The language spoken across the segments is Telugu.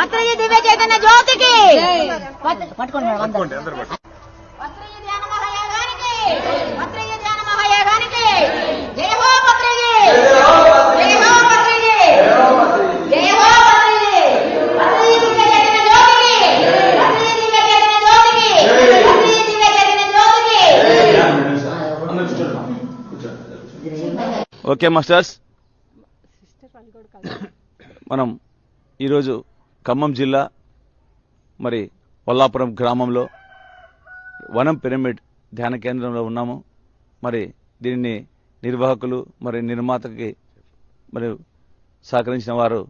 పత్రిజీ దివ్య చైతన్య జ్యోతికి. పత్- పట్టుకోండి మేడం అందరూ. పత్రిజీ ధ్యాన మహాయాగానికి. పత్రిజీ ధ్యాన మహాయాగానికి. జయ హో పత్రిజీ జయ హో పత్రిజీ జయ హో పత్రిజీ పత్రిజీ దివ్య చైతన్య జ్యోతికి. పత్రిజీ దివ్య చైతన్య జ్యోతికి. పత్రిజీ దివ్య చైతన్య జ్యోతికి. Okay masters. మనం ఈరోజు ఖమ్మం జిల్లా మరి వల్లాపురం గ్రామంలో వనం పిరమిడ్ ధ్యాన కేంద్రంలో ఉన్నాము. మరి దీనిని నిర్వాహకులు మరి నిర్మాతకి మరి సహకరించిన వారు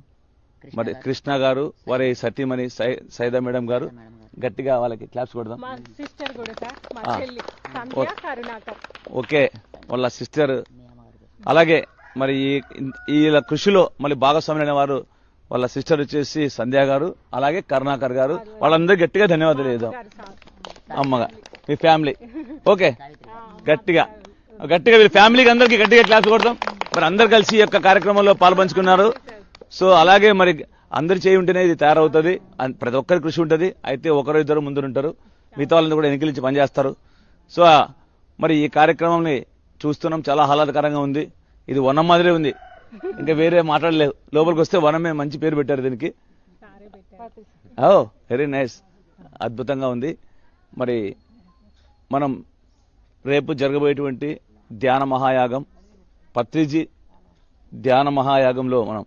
మరి కృష్ణ గారు వారి సతీమణి సై సైదా మేడం గారు. గట్టిగా వాళ్ళకి క్లాప్స్ కొడదాం. ఓకే. వాళ్ళ సిస్టర్. అలాగే మరి ఈ వీళ్ళ కృషిలో మళ్ళీ భాగస్వాములైన వారు వాళ్ళ సిస్టర్ వచ్చేసి సంధ్య గారు అలాగే కరుణాకర్ గారు. వాళ్ళందరూ గట్టిగా ధన్యవాదాలు సార్ అమ్మగా మీ ఫ్యామిలీ ఓకే. గట్టిగా. గట్టిగా వీళ్ళ ఫ్యామిలీకి అందరికి గట్టిగా క్లాస్ కొడతాం మరి అందరు కలిసి ఈ యొక్క కార్యక్రమంలో పాల్పంచుకున్నారు. సో అలాగే మరి అందరు చేయి ఉంటేనే ఇది తయారవుతుంది. ప్రతి ఒక్కరి కృషి ఉంటుంది. అయితే ఒకరు ఇద్దరు ముందు ఉంటారు. మిగతా వాళ్ళని కూడా ఎన్నికలించి పనిచేస్తారు. సో మరి ఈ కార్యక్రమంని చూస్తున్నాం. చాలా ఆహ్లాదకరంగా ఉంది. ఇది వనం మాదిరే ఉంది. ఇంకా వేరే మాట్లాడలేవు లోపలికి వస్తే వనమే మంచి పేరు పెట్టారు దీనికి. Oh very nice. అద్భుతంగా ఉంది. మరి మనం రేపు జరగబోయేటువంటి ధ్యాన మహాయాగం పత్రిజీ ధ్యాన మహాయాగంలో మనం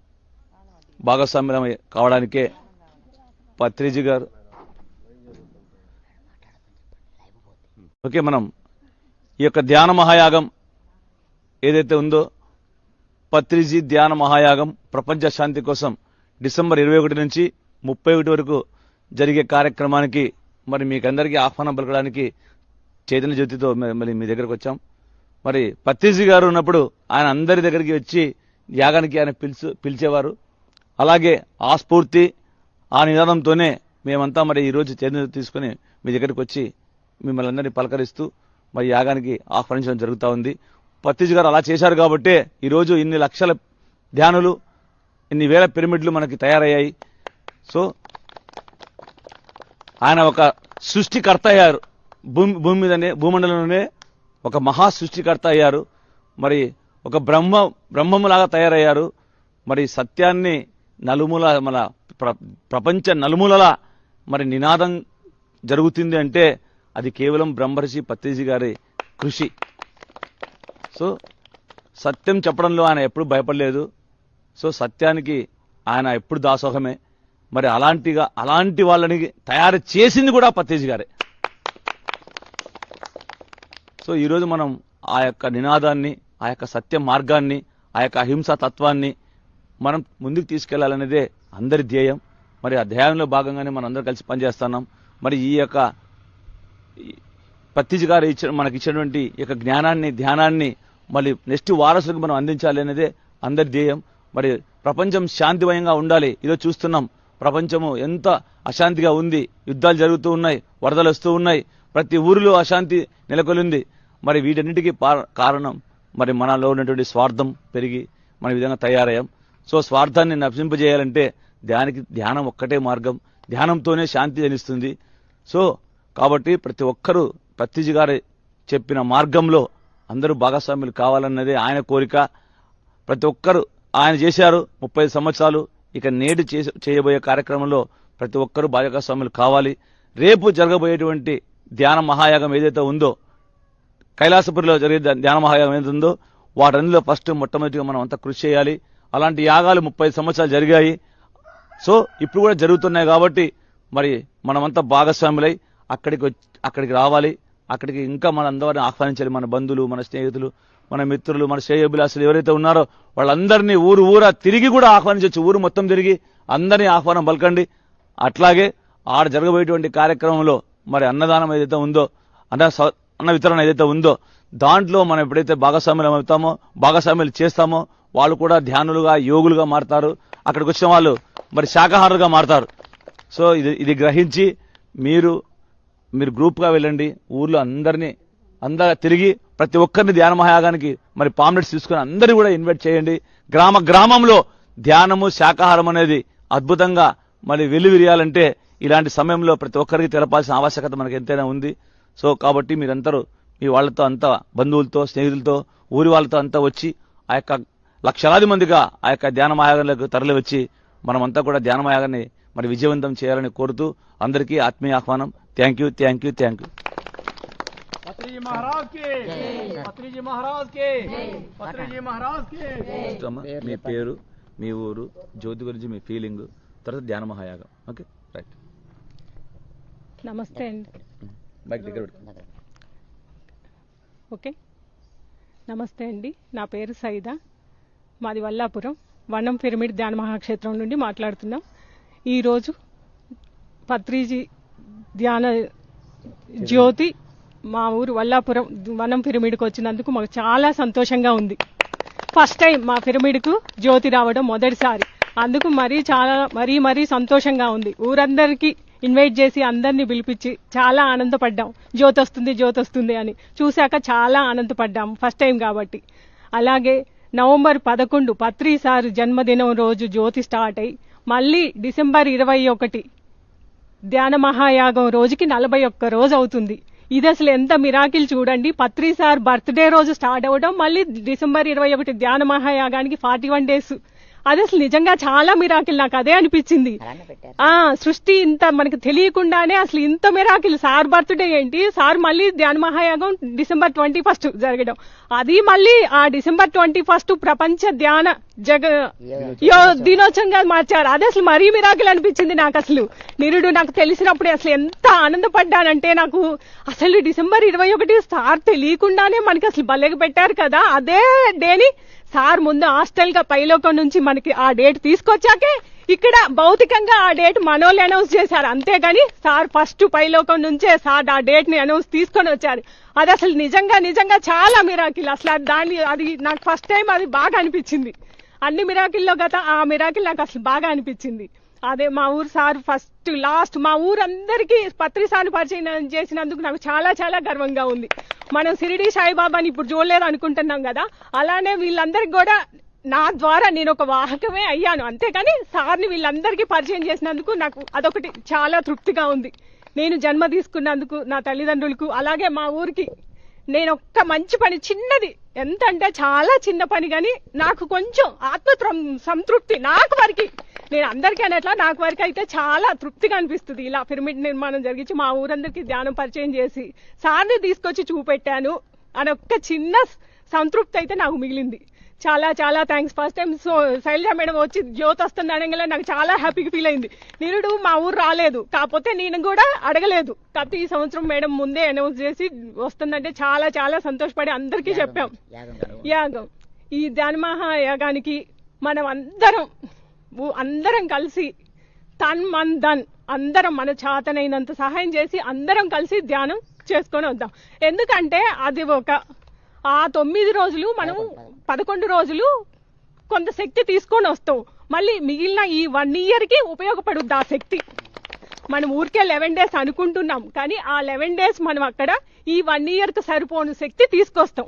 భాగస్వామ్యం కావడానికే పత్రిజీ గారు. ఓకే మనం ఈ యొక్క ధ్యాన మహాయాగం ఏదైతే ఉందో పత్రిజీ ధ్యాన మహాయాగం ప్రపంచ శాంతి కోసం డిసెంబర్ ఇరవై ఒకటి నుంచి ముప్పై ఒకటి వరకు జరిగే కార్యక్రమానికి మరి మీకందరికీ ఆహ్వానం పలకడానికి చైతన్య జ్యోతితో మరి మళ్ళీ మీ దగ్గరకు వచ్చాం. మరి పత్రిజీ గారు ఉన్నప్పుడు ఆయన అందరి దగ్గరికి వచ్చి యాగానికి ఆయన పిలుచు పిలిచేవారు. అలాగే ఆ స్ఫూర్తి ఆ నినాదంతోనే మేమంతా మరి ఈరోజు చైతన్య తీసుకుని మీ దగ్గరికి వచ్చి మిమ్మల్ని అందరినీ పలకరిస్తూ మరి యాగానికి ఆహ్వానించడం జరుగుతూ ఉంది. పత్తిజ్ గారు అలా చేశారు కాబట్టే ఈరోజు ఇన్ని లక్షల ధ్యానులు ఇన్ని వేల పిరమిడ్లు మనకి తయారయ్యాయి. సో ఆయన ఒక సృష్టికర్త అయ్యారు. భూమి భూమి మీదనే భూమండలంలోనే ఒక మహా సృష్టికర్త అయ్యారు. మరి ఒక బ్రహ్మ బ్రహ్మములాగా తయారయ్యారు. మరి సత్యాన్ని నలుమూల మన ప్ర- ప్రపంచ నలుమూలల మరి నినాదం జరుగుతుంది అంటే అది కేవలం బ్రహ్మర్షి పత్రిజీ గారి కృషి. సో సత్యం చెప్పడంలో ఆయన ఎప్పుడు భయపడలేదు. సో సత్యానికి ఆయన ఎప్పుడు దాసోహమే. మరి అలాంటిగా అలాంటి వాళ్ళని తయారు చేసింది కూడా పత్రిజీ గారే. సో ఈరోజు మనం ఆ యొక్క నినాదాన్ని ఆ యొక్క సత్య మార్గాన్ని ఆ యొక్క అహింసా తత్వాన్ని మనం ముందుకు తీసుకెళ్ళాలనేదే అందరి ధ్యేయం. మరి ఆ ధ్యేయంలో భాగంగానే మనం అందరం కలిసి పనిచేస్తున్నాం. మరి ఈ యొక్క పత్తిజి గారు ఇచ్చిన మనకి ఇచ్చినటువంటి ఈ యొక్క జ్ఞానాన్ని ధ్యానాన్ని మళ్ళీ నెక్స్ట్ వారసులకు మనం అందించాలి అనేదే అందరి ధ్యేయం. మరి ప్రపంచం శాంతిమయంగా ఉండాలి ఇదో చూస్తున్నాం. ప్రపంచము ఎంత అశాంతిగా ఉంది యుద్ధాలు జరుగుతూ ఉన్నాయి వరదలు వస్తూ ఉన్నాయి. ప్రతి ఊరిలో అశాంతి నెలకొలింది. మరి వీటన్నిటికీ కారణం మరి మనలో ఉన్నటువంటి స్వార్థం పెరిగి మన విధంగా తయారయ్యాం. సో స్వార్థాన్ని నశింపజేయాలంటే ధ్యానికి ధ్యానం ఒక్కటే మార్గం. ధ్యానంతోనే శాంతి జనిస్తుంది. సో కాబట్టి ప్రతి ఒక్కరూ పత్తిజీ గారు చెప్పిన మార్గంలో అందరూ భాగస్వాములు కావాలన్నదే ఆయన కోరిక. ప్రతి ఒక్కరు ఆయన చేశారు ముప్పై సంవత్సరాలు. ఇక నేడు చేయబోయే కార్యక్రమంలో ప్రతి ఒక్కరూ భాగస్వాములు కావాలి. రేపు జరగబోయేటువంటి ధ్యాన మహాయాగం ఏదైతే ఉందో కైలాసపురిలో జరిగే ధ్యాన మహాయాగం ఏదైతే ఉందో వాటన్నిలో ఫస్ట్ మొట్టమొదటిగా మనం అంతా కృషి చేయాలి. అలాంటి యాగాలు ముప్పై సంవత్సరాలు జరిగాయి. సో ఇప్పుడు కూడా జరుగుతున్నాయి కాబట్టి మరి మనమంతా భాగస్వాములై అక్కడికి వచ్చి- అక్కడికి రావాలి. అక్కడికి ఇంకా మన అందరిని ఆహ్వానించాలి. మన బంధువులు మన స్నేహితులు మన మిత్రులు మన శ్రేయోభిలాసులు ఎవరైతే ఉన్నారో వాళ్ళందరినీ ఊరు ఊరా తిరిగి కూడా ఆహ్వానించవచ్చు. ఊరు మొత్తం తిరిగి అందరినీ ఆహ్వానం పలకండి. అట్లాగే ఆడ జరగబోయేటువంటి కార్యక్రమంలో మరి అన్నదానం ఏదైతే ఉందో అన్న స- అన్న వితరణ ఏదైతే ఉందో దాంట్లో మనం ఎప్పుడైతే భాగస్వామ్యం అవుతామో భాగస్వామ్యాలు చేస్తామో వాళ్ళు కూడా ధ్యానులుగా యోగులుగా మారతారు. అక్కడికి వచ్చిన వాళ్ళు మరి శాకాహారులుగా మారతారు. సో ఇది ఇది గ్రహించి మీరు మీరు గ్రూప్గా వెళ్ళండి. ఊర్లో అందరినీ అందరూ తిరిగి ప్రతి ఒక్కరిని ధ్యాన మహాయాగానికి మరి పాంప్లెట్స్ తీసుకుని అందరినీ కూడా ఇన్వైట్ చేయండి. గ్రామ గ్రామంలో ధ్యానము శాకాహారం అనేది అద్భుతంగా మరి వెలువిరియాలంటే ఇలాంటి సమయంలో ప్రతి ఒక్కరికి తెలపాల్సిన ఆవశ్యకత మనకి ఎంతైనా ఉంది. సో కాబట్టి మీరందరూ మీ వాళ్ళతో అంతా బంధువులతో స్నేహితులతో ఊరి వాళ్ళతో అంతా వచ్చి ఆ యొక్క లక్షలాది మందిగా ఆ యొక్క ధ్యాన మహాయాగంలోకి తరలి వచ్చి మనమంతా కూడా ధ్యాన మహాయాగాన్ని మరి విజయవంతం చేయాలని కోరుతూ అందరికీ ఆత్మీయ ఆహ్వానం. Thank you thank you thank you మీ పేరు మీ ఊరు జ్యోతి గురించి మీ ఫీలింగ్ తర్వాత ధ్యాన మహాయాగం. ఓకే రైట్ నమస్తే అండి. బైక్ దగ్గర ఓకే. నమస్తే అండి. నా పేరు సైదా. మాది వల్లాపురం. వనం పిరమిడ్ ధ్యాన మహాక్షేత్రం నుండి మాట్లాడుతున్నాం. ఈరోజు పత్రిజీ ధ్యాన జ్యోతి మా ఊరు వల్లాపురం వనం పిరమిడ్కి వచ్చినందుకు మాకు చాలా సంతోషంగా ఉంది. ఫస్ట్ టైం మా పిరమిడ్కు జ్యోతి రావడం మొదటిసారి. అందుకు మరీ చాలా మరీ మరీ సంతోషంగా ఉంది. ఊరందరికీ ఇన్వైట్ చేసి అందరినీ పిలిపించి చాలా ఆనందపడ్డాం. జ్యోతి వస్తుంది జ్యోతి వస్తుంది అని. చూశాక చాలా ఆనందపడ్డాం ఫస్ట్ టైం కాబట్టి. అలాగే నవంబర్ పదకొండు పత్రిసారి జన్మదినం రోజు జ్యోతి స్టార్ట్ అయ్యి మళ్ళీ డిసెంబర్ ఇరవై ఒకటి ధ్యాన మహాయాగం రోజుకి నలభై ఒక్క రోజు అవుతుంది. ఇది అసలు ఎంత మిరాకిల్ చూడండి. పత్రి సార్ బర్త్డే రోజు స్టార్ట్ అవ్వడం మళ్ళీ డిసెంబర్ ఇరవై ఒకటి ధ్యాన మహాయాగానికి ఫార్టీ వన్ డేస్. అది అసలు నిజంగా చాలా మిరాకిల్ నాకు అదే అనిపించింది. ఆ సృష్టి ఇంత మనకు తెలియకుండానే అసలు ఇంత మిరాకిల్ సార్ బర్త్డే ఏంటి? సార్ మళ్ళీ ధ్యాన మహాయాగం డిసెంబర్ ట్వంటీ ఫస్ట్ జరగడం. అది మళ్ళీ ఆ డిసెంబర్ ట్వంటీ ఫస్ట్ ప్రపంచ ధ్యాన జగ యో దినోత్సవంగా మార్చారు. అది అసలు మరీ మిరాకిల్ అనిపించింది నాకు అసలు. నిరుడు నాకు తెలిసినప్పుడు అసలు ఎంత ఆనందపడ్డానంటే నాకు అసలు డిసెంబర్ ఇరవై ఒకటి సార్ తెలియకుండానే మనకి అసలు బల్లెకి పెట్టారు కదా. అదే డేని సార్ ముందు హాస్టల్గా పైలోకం నుంచి మనకి ఆ డేట్ తీసుకొచ్చాకే ఇక్కడ భౌతికంగా ఆ డేట్ మనోళ్ళు అనౌన్స్ చేశారు. అంతేగాని సార్ ఫస్ట్ పైలోకం నుంచే సార్ ఆ డేట్ని అనౌన్స్ తీసుకొని వచ్చారు. అది అసలు నిజంగా నిజంగా చాలా మిరాకిల్. అసలు దాన్ని అది నాకు ఫస్ట్ టైం అది బాగా అనిపించింది. అన్ని మిరాకిల్లో గత ఆ మిరాకిల్ నాకు అసలు బాగా అనిపించింది. అదే మా ఊరు సార్ ఫస్ట్ లాస్ట్ మా ఊరందరికీ పత్రి పరిచయం చేసినందుకు నాకు చాలా చాలా గర్వంగా ఉంది. మనం సిరిడి సాయిబాబాని ఇప్పుడు చూడలేదు అనుకుంటున్నాం కదా అలానే వీళ్ళందరికీ కూడా నా ద్వారా నేను ఒక వాహకమే అయ్యాను. అంతేకాని సార్ని వీళ్ళందరికీ పరిచయం చేసినందుకు నాకు అదొకటి చాలా తృప్తిగా ఉంది. నేను జన్మ తీసుకున్నందుకు నా తల్లిదండ్రులకు అలాగే మా ఊరికి నేను ఒక్క మంచి పని చిన్నది. ఎంత అంటే చాలా చిన్న పని కానీ నాకు కొంచెం ఆత్మ సంతృప్తి నాకు వరకు. నేను అందరికీ అనేట్లా నాకు వరకు అయితే చాలా తృప్తిగా అనిపిస్తుంది. ఇలా పిరమిడ్ నిర్మాణం జరిగించి మా ఊరందరికీ ధ్యానం పరిచయం చేసి సార్ని తీసుకొచ్చి చూపెట్టాను. అని ఒక్క చిన్న సంతృప్తి అయితే నాకు మిగిలింది. చాలా చాలా thanks first time so Shailaja madam వచ్చి జ్యోతి వస్తుంది అనగానే నాకు చాలా హ్యాపీగా ఫీల్ అయింది. నిరుడు మా ఊరు రాలేదు. కాకపోతే నేను కూడా అడగలేదు. కాకపోతే ఈ సంవత్సరం మేడం ముందే అనౌన్స్ చేసి వస్తుందంటే చాలా చాలా సంతోషపడి అందరికీ చెప్పాం. యాగం ఈ ధ్యానమహా యాగానికి మనం అందరం అందరం కలిసి తన్ మన్ ధన్ అందరం మన చేతనైనంత సహాయం చేసి అందరం కలిసి ధ్యానం చేసుకొని వద్దాం. ఎందుకంటే అది ఒక ఆ తొమ్మిది రోజులు మనం పదకొండు రోజులు కొంత శక్తి తీసుకొని వస్తాం. మళ్ళీ మిగిలిన ఈ వన్ ఇయర్కి ఉపయోగపడుద్ది ఆ శక్తి. మనం ఊరికే లెవెన్ డేస్ అనుకుంటున్నాం కానీ ఆ లెవెన్ డేస్ మనం అక్కడ ఈ వన్ ఇయర్కి సరిపోను శక్తి తీసుకొస్తాం.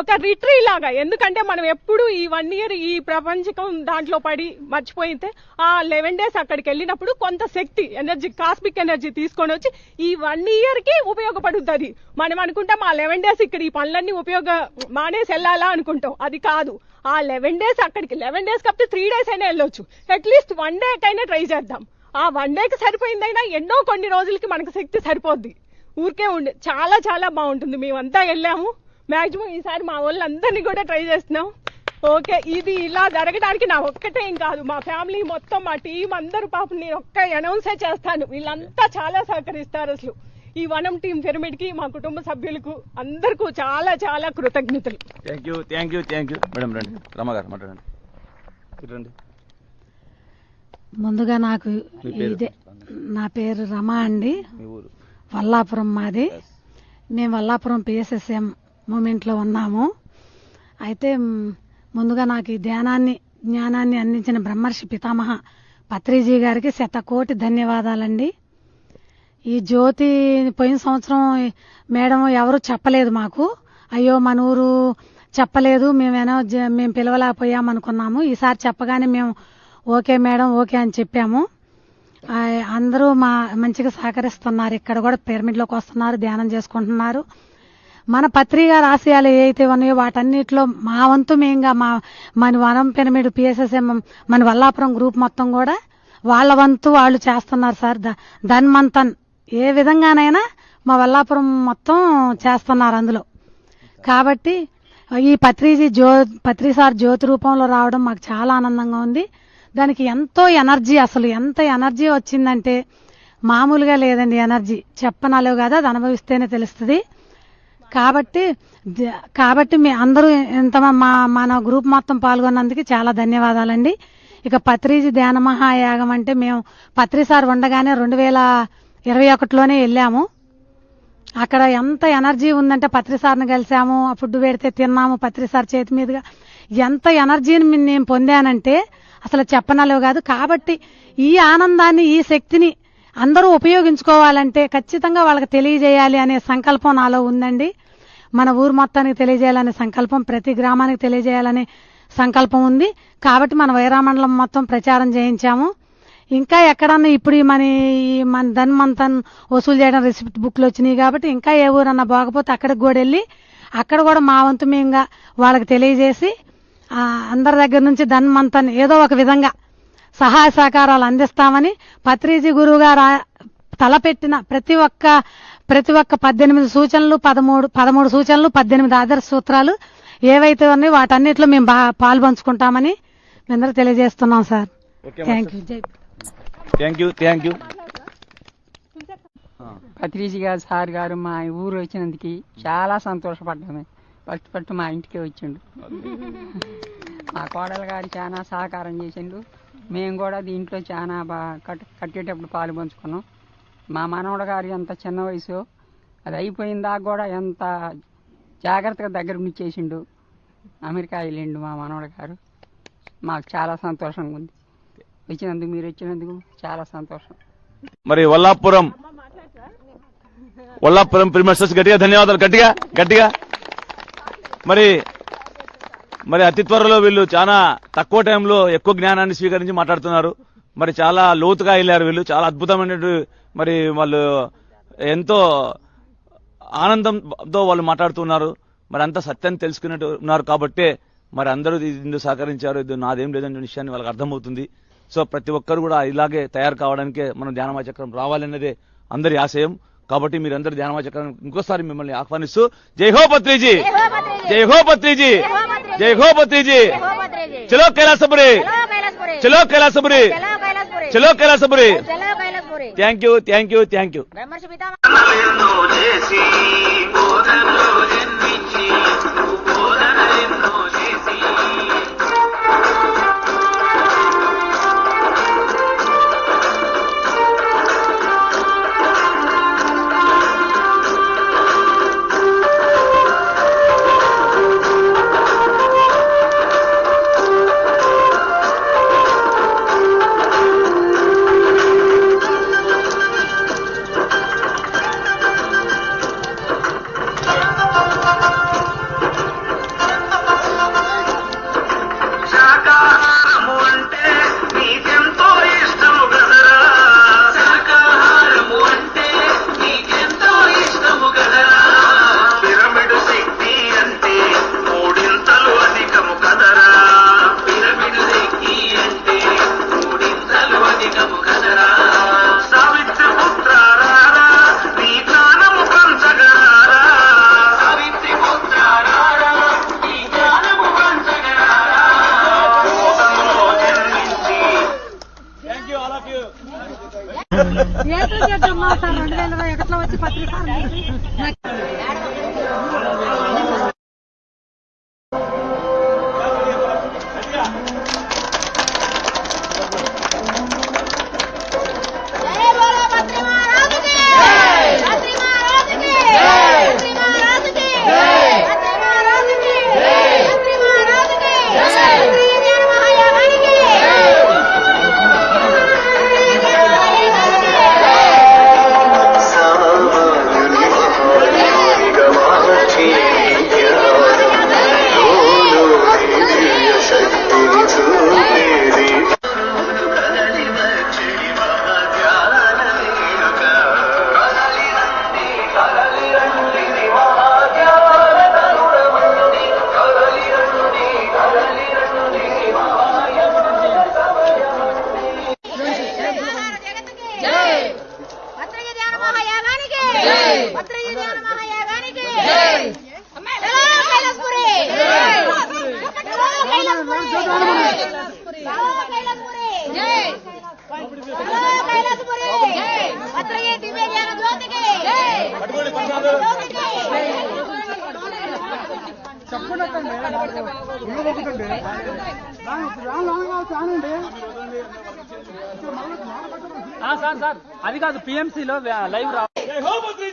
ఒక రిట్రీ లాగా. ఎందుకంటే మనం ఎప్పుడు ఈ వన్ ఇయర్ ఈ ప్రపంచకం దాంట్లో పడి మర్చిపోయితే ఆ లెవెన్ డేస్ అక్కడికి వెళ్ళినప్పుడు కొంత శక్తి ఎనర్జీ కాస్మిక్ ఎనర్జీ తీసుకొని వచ్చి ఈ వన్ ఇయర్కి ఉపయోగపడుతుంది మనం అనుకుంటాం ఆ లెవెన్ డేస్ ఇక్కడ ఈ పనులన్నీ ఉపయోగ మానేసి వెళ్ళాలా అనుకుంటాం. అది కాదు. ఆ లెవెన్ డేస్ అక్కడికి లెవెన్ డేస్ కాకపోతే త్రీ డేస్ అయినా వెళ్ళొచ్చు. అట్లీస్ట్ వన్ డే అయినా ట్రై చేద్దాం. ఆ వన్ డేకి సరిపోయిందైనా ఎన్నో కొన్ని రోజులకి మనకు శక్తి సరిపోద్ది. ఊరికే ఉండే చాలా చాలా బాగుంటుంది. మేమంతా వెళ్ళాము. మాక్సిమం ఈసారి మా వాళ్ళందరినీ కూడా ట్రై చేస్తున్నాం. ఓకే ఇది ఇలా జరగడానికి నా ఒక్కటే ఏం కాదు. మా ఫ్యామిలీ మొత్తం మా టీం అందరూ పాపం నేను ఒక్క అనౌన్సే చేస్తాను. వీళ్ళంతా చాలా సహకరిస్తారు అసలు. ఈ వనం టీం పిరమిడ్కి మా కుటుంబ సభ్యులకు అందరికీ చాలా చాలా కృతజ్ఞతలు. Thank you thank you thank you. Madam రండి. రమ్మగారు మాట్లాడండి రండి. ముందుగా నాకు? ఇదే నా పేరు రమా అండి. వల్లాపురం మాది. మేము వల్లాపురం పిఎస్ఎస్ఎం మూమెంట్లో ఉన్నాము. అయితే ముందుగా నాకు ఈ ధ్యానాన్ని జ్ఞానాన్ని అందించిన బ్రహ్మర్షి పితామహ పత్రిజీ గారికి శతకోటి ధన్యవాదాలండి. ఈ జ్యోతి పోయిన సంవత్సరం మేడం ఎవరు చెప్పలేదు మాకు. అయ్యో మన ఊరు చెప్పలేదు. మేమేనో జ- మేము పిలవలేకపోయాం అనుకున్నాము. ఈసారి చెప్పగానే మేము ఓకే మేడం ఓకే అని చెప్పాము. అందరూ మా మంచిగా సహకరిస్తున్నారు. ఇక్కడ కూడా పిరమిడ్లోకి వస్తున్నారు ధ్యానం చేసుకుంటున్నారు. మన పత్రిక రాశయాలు ఏవైతే ఉన్నాయో వాటన్నిటిలో మా వంతు మేంగా మా మన వనం పిరమిడ్ పిఎస్ఎస్ఎం మన వల్లాపురం గ్రూప్ మొత్తం కూడా వాళ్ళ వంతు వాళ్ళు చేస్తున్నారు సార్. ద- ధన్మంతన్ ఏ విధంగానైనా మా వల్లాపురం మొత్తం చేస్తున్నారు అందులో. కాబట్టి ఈ పత్రిజీ జ్యో పత్రిసార్ జ్యోతి రూపంలో రావడం మాకు చాలా ఆనందంగా ఉంది. దానికి ఎంతో ఎనర్జీ అసలు ఎంత ఎనర్జీ వచ్చిందంటే మామూలుగా లేదండి ఎనర్జీ. చెప్పనాలో కదా అది అనుభవిస్తేనే తెలుస్తుంది. కాబట్టి కాబట్టి మీ అందరూ ఇంత మా మన గ్రూప్ మొత్తం పాల్గొన్నందుకు చాలా ధన్యవాదాలండి. ఇక పత్రిజీ ధ్యాన మహాయాగం అంటే మేము పత్రి సార్ ఉండగానే రెండు వేల ఇరవై ఒకటిలోనే వెళ్ళాము. అక్కడ ఎంత ఎనర్జీ ఉందంటే పత్రి సార్ని కలిసాము ఆ ఫుడ్ పెడితే తిన్నాము పత్రి సార్ చేతి మీదుగా. ఎంత ఎనర్జీని మీ- నేను పొందానంటే అసలు చెప్పనలేవు కాదు. కాబట్టి ఈ ఆనందాన్ని ఈ శక్తిని అందరూ ఉపయోగించుకోవాలంటే ఖచ్చితంగా వాళ్ళకి తెలియజేయాలి అనే సంకల్పం నాలో ఉందండి. మన ఊరు మొత్తానికి తెలియజేయాలనే సంకల్పం ప్రతి గ్రామానికి తెలియజేయాలనే సంకల్పం ఉంది. కాబట్టి మన వైరామండలం మొత్తం ప్రచారం చేయించాము. ఇంకా ఎక్కడన్నా ఇప్పుడు ఈ మన ఈ మన ధన్మంతన్ వసూలు చేయడం రిసిప్ట్ బుక్లు వచ్చినాయి కాబట్టి ఇంకా ఏ ఊరన్నా బాగపోతే అక్కడికి కూడా వెళ్ళి అక్కడ కూడా మా వంతు మేముగా వాళ్ళకి తెలియజేసి అందరి దగ్గర నుంచి ధన్మంతన్ ఏదో ఒక విధంగా సహాయ సహకారాలు అందిస్తామని పత్రిజీ గురువు గారు తలపెట్టిన ప్రతి ఒక్క ప్రతి ఒక్క పద్దెనిమిది సూచనలు పదమూడు పదమూడు సూచనలు పద్దెనిమిది ఆదర్శ సూత్రాలు ఏవైతే ఉన్నాయో వాటన్నిటిలో మేము బా పాల్పంచుకుంటామని మేందరూ తెలియజేస్తున్నాం sir. Okay thank you thank you thank you Patriji గారు సార్ గారు మా ఊరు వచ్చినందుకు చాలా సంతోషపడ్డాము. ఫస్ట్ ఫస్ట్ మా ఇంటికి వచ్చిండు. మా కోడలు గారు చాలా సహకారం చేసిండు. మేము కూడా దీంట్లో చాలా బాగా కట్ కట్టేటప్పుడు పాలు పంచుకున్నాం. మా మనవడు గారు ఎంత చిన్న వయసు అది అయిపోయిన దాకా కూడా ఎంత జాగ్రత్తగా దగ్గర నుంచి అమెరికా వెళ్ళిండు మా మనవడు గారు. మాకు చాలా సంతోషంగా ఉంది. వచ్చినందుకు మీరు వచ్చినందుకు చాలా సంతోషం. మరి వల్లాపురం వల్లాపురం ప్రిమర్సెస్ గట్టిగా ధన్యవాదాలు గట్టిగా గట్టిగా. మరి మరి అతి త్వరలో వీళ్ళు చాలా తక్కువ టైంలో ఎక్కువ జ్ఞానాన్ని స్వీకరించి మాట్లాడుతున్నారు. మరి చాలా లోతుగా వెళ్ళారు వీళ్ళు. చాలా అద్భుతమైన మరి వాళ్ళు ఎంతో ఆనందంతో వాళ్ళు మాట్లాడుతున్నారు. మరి అంత సత్యాన్ని తెలుసుకున్నట్టు ఉన్నారు కాబట్టే మరి అందరూ ఇది సహకరించారు. ఇది నాదేం లేదనే విషయాన్ని వాళ్ళకి అర్థమవుతుంది. సో ప్రతి ఒక్కరు కూడా ఇలాగే తయారు కావడానికే మనం ధ్యానమా చక్రం రావాలన్నదే అందరి ఆశయం. కాబట్టి మీరందరూ ధ్యానమా చక్రం ఇంకోసారి మిమ్మల్ని ఆహ్వానిస్తూ జై హో పత్రిజీ! జై హో పత్రిజీ! జై హో పత్రిజీ. చలో కైలాసపురి! చలో కైలాసపురి. చలో Kailasapuri. Thank you thank you thank you బ్రహ్మర్షి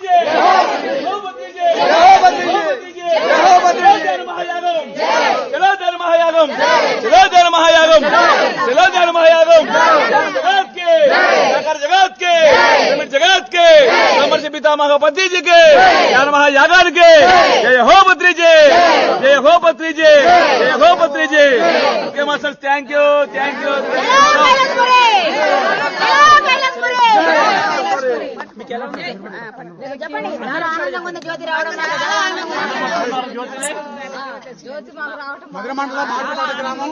दीजिए बहुमत दीजिए बहुमत दीजिए बहुमत जगत के जगत के जगत के अमर पति जी జ్యోతి రావడం గ్రామం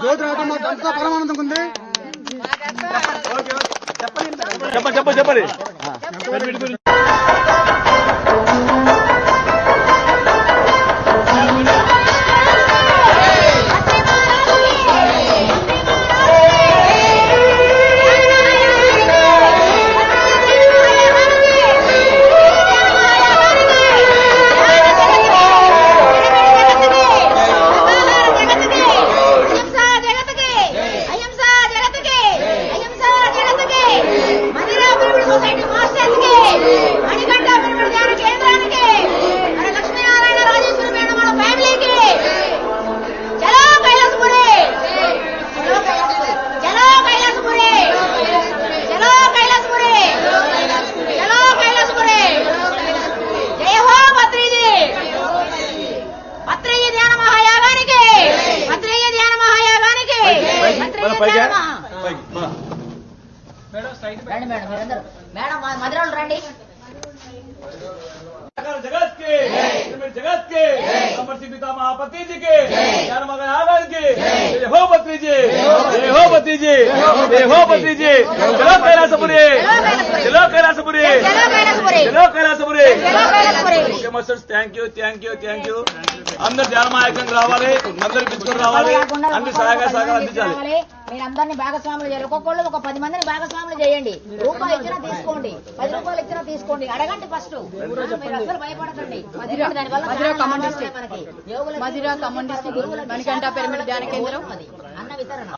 జ్యోతి రావడం మాకు ఎంతో పరమానందం ఉంది చెప్పండి చెప్పండి చెప్పండి जी जय हो बद्री जी चलो कैलासपुरी चलो कैलासपुरी చలో కైలాసపురి చలో కైలాసపురి చలో Kailasapuri okay masters thank you thank you thank you అందరు ధ్యానమాయకంగా రావాలి అందరు పిలుచుకొని రావాలి అన్ని సహాయ సహకారం అందించాలి రావాలి. మీరందరినీ భాగస్వాములు చేయాలి ఒక్కొక్కళ్ళు ఒక పది మందిని భాగస్వాములు చేయండి రూపాయి ఇచ్చినా తీసుకోండి పది రూపాయలు ఇచ్చినా తీసుకోండి అడగండి ఫస్ట్ మీరు అసలు భయపడకండి ఎందుకంటే దానివల్ల చాలా లాభాలు ఉన్నాయి మనకి. యోగులకి, మధిర ఖమ్మం డిస్ట్రిక్ట్ గురువులకి మణికంఠ పిరమిడ్ ధ్యాన కేంద్రం అది అన్న వితరణ.